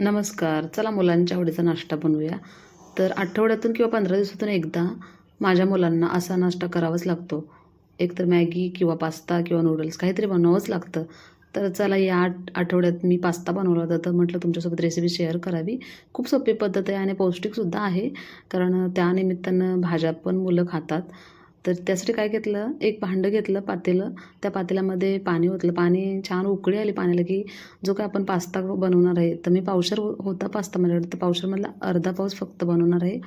नमस्कार चला मुलांच्या आवडीचा नाश्ता बनवूया. तर आठवड्यातून किंवा पंधरा दिवसातून एकदा माझ्या मुलांना असा नाश्ता करावाच लागतो. एकतर मॅगी किंवा पास्ता किंवा नूडल्स काहीतरी बनवावंच लागतं. तर चला या आठ आठवड्यात मी पास्ता बनवला होता तर म्हटलं तुमच्यासोबत रेसिपी शेअर करावी. खूप सोपी पद्धत आहे आणि पौष्टिकसुद्धा आहे. कारण त्यानिमित्तानं भाज्या पण मुलं खातात. तर त्यासाठी काय घेतलं? एक भांडं घेतलं पातेलं. त्या पातेल्यामध्ये पाणी ओतलं. पाणी छान उकळी आली पाण्याला की जो काय आपण पास्ता बनवणार आहे. तर मी पावशर होता पास्ता माझ्याकडे. तर पावशरमधला अर्धा पाऊस फक्त बनवणार आहे.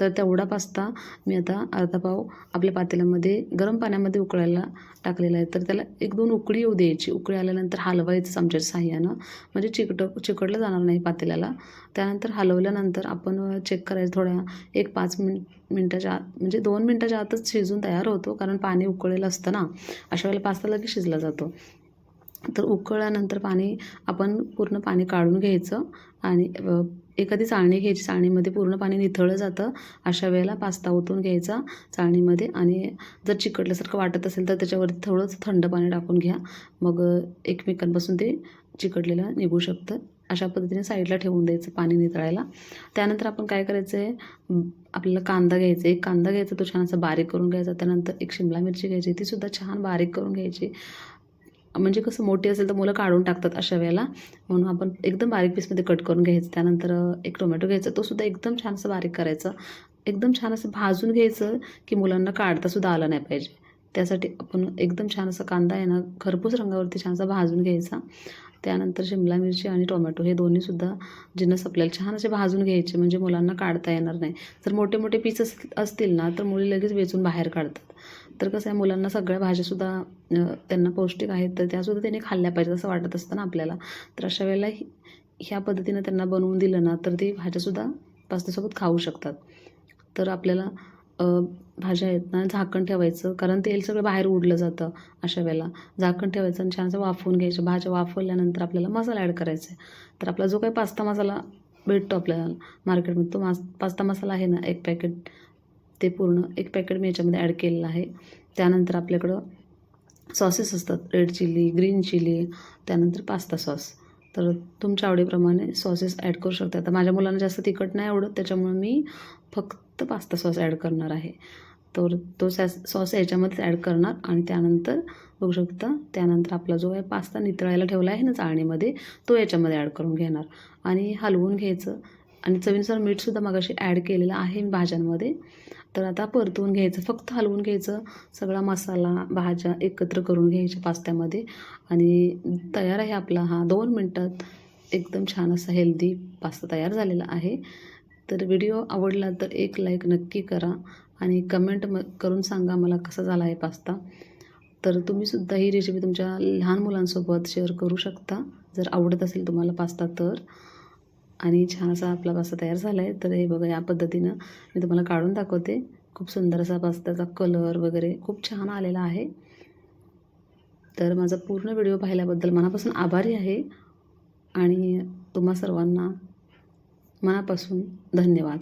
तर तेवढा पास्ता मी आता अर्धा पाव आपल्या पातेल्यामध्ये गरम पाण्यामध्ये उकळायला टाकलेला आहे. तर त्याला एक दोन उकळी येऊ द्यायची. उकळी आल्यानंतर हलवायचं चमच्याच्या साह्यानं. म्हणजे चिकट चिकटलं जाणार नाही पातेल्याला. त्यानंतर हलवल्यानंतर आपण चेक करायचं थोड्या एक पाच मिनिट मिनटाच्या आत म्हणजे दोन मिनटाच्या आतच शिजून तयार होतो. कारण पाणी उकळलेलं असतं ना. अशा वेळेला पास्ता लगेच शिजला जातो. तर उकळल्यानंतर पाणी आपण पूर्ण पाणी काढून घ्यायचं आणि एखादी चाळणी घ्यायची. चाळणीमध्ये पूर्ण पाणी निथळलं जातं. अशा वेळेला पास्ता ओतून घ्यायचा चाळणीमध्ये आणि जर चिकटल्यासारखं वाटत असेल तर त्याच्यावरती थोडंसं थंड पाणी टाकून घ्या. मग एकमेकांपासून ते चिकटलेलं निघू शकतं. अशा पद्धतीने साईडला ठेवून द्यायचं पाणी नितळायला. त्यानंतर आपण काय करायचं आहे? आपल्याला कांदा घ्यायचा एक कांदा घ्यायचा तो छान असा बारीक करून घ्यायचा. त्यानंतर एक शिमला मिरची घ्यायची. ती सुद्धा छान बारीक करून घ्यायची. म्हणजे कसं मोठी असेल तर मुलं काढून टाकतात अशा वेळेला. म्हणून आपण एकदम बारीक पीसमध्ये कट करून घ्यायचं. त्यानंतर एक टोमॅटो घ्यायचा. तो सुद्धा एकदम छान असं बारीक करायचं. एकदम छान असं भाजून घ्यायचं की मुलांना काढतासुद्धा आलं नाही पाहिजे. त्यासाठी आपण एकदम छान असा कांदा आहे ना खरपूस रंगावरती छानसा भाजून घ्यायचा. त्यानंतर शिमला मिरची आणि टोमॅटो हे दोन्हीसुद्धा जिन्नस आपल्याला छान असे भाजून घ्यायचे म्हणजे मुलांना काढता येणार नाही. जर मोठे मोठे पीस अस असतील ना तर मुली लगेच वेचून बाहेर काढतात. तर कसं आहे मुलांना सगळ्या भाज्यासुद्धा त्यांना पौष्टिक आहेत तर त्यासुद्धा त्यांनी खाल्ल्या पाहिजेत असं वाटत असतं ना आपल्याला. तर अशा वेळेला ही- ह्या पद्धतीनं त्यांना बनवून दिलं ना तर ती भाज्यासुद्धा पास्त्यासोबत खाऊ शकतात. तर आपल्याला भाज्या आहेत ना झाकण ठेवायचं. कारण तेल सगळं बाहेर उडलं जातं अशा वेळेला. झाकण ठेवायचं आणि छानसं वाफवून घ्यायचं. भाज्या वाफवल्यानंतर आपल्याला मसाला ॲड करायचा आहे. तर आपला जो काही पास्ता मसाला भेटतो आपल्याला मार्केटमध्ये तो मास पास्ता मसाला आहे ना एक पॅकेट ते पूर्ण एक पॅकेट मी याच्यामध्ये ॲड केलेलं आहे. त्यानंतर आपल्याकडं सॉसेस असतात. रेड चिली ग्रीन चिली त्यानंतर पास्ता सॉस. तर तुमच्या आवडीप्रमाणे सॉसेस ॲड करू शकता. आता माझ्या मुलांना जास्त तिखट नाही आवडत त्याच्यामुळे मी फक्त पास्ता सॉस ॲड करणार आहे. तर तो सॅस सॉस याच्यामध्येच ॲड करणार आणि त्यानंतर बघू शकता त्यानंतर आपला जो आहे पास्ता नितळायला ठेवला आहे ना चाळणीमध्ये तो याच्यामध्ये ॲड करून घेणार. आणि हलवून घ्यायचं. आणि चवीनुसार मीठसुद्धा मगाशी ॲड केलेलं आहे भाज्यांमध्ये. तर आता परतवून घ्यायचं फक्त हलवून घ्यायचं. सगळा मसाला भाज्या एकत्र करून घ्यायच्या पास्त्यामध्ये. आणि तयार आहे आपला हा दोन मिनटात. एकदम छान असा हेल्दी पास्ता तयार झालेला आहे. तर व्हिडिओ आवडला तर एक लाईक नक्की करा. आणि कमेंट म करून सांगा मला कसा झाला आहे पास्ता तर तुम्हीसुद्धा ही रेसिपी तुमच्या लहान मुलांसोबत शेअर करू शकता. जर आवडत असेल तुम्हाला पास्ता तर. आणि छान असा आपला पास्ता तयार झाला आहे तर हे बघा या पद्धतीनं मी तुम्हाला काढून दाखवते. खूप सुंदर असा पास्त्याचा कलर वगैरे खूप छान आलेला आहे. तर माझा पूर्ण व्हिडिओ पाहिल्याबद्दल मनापासून आभारी आहे आणि तुम्हा सर्वांना मनापासून धन्यवाद.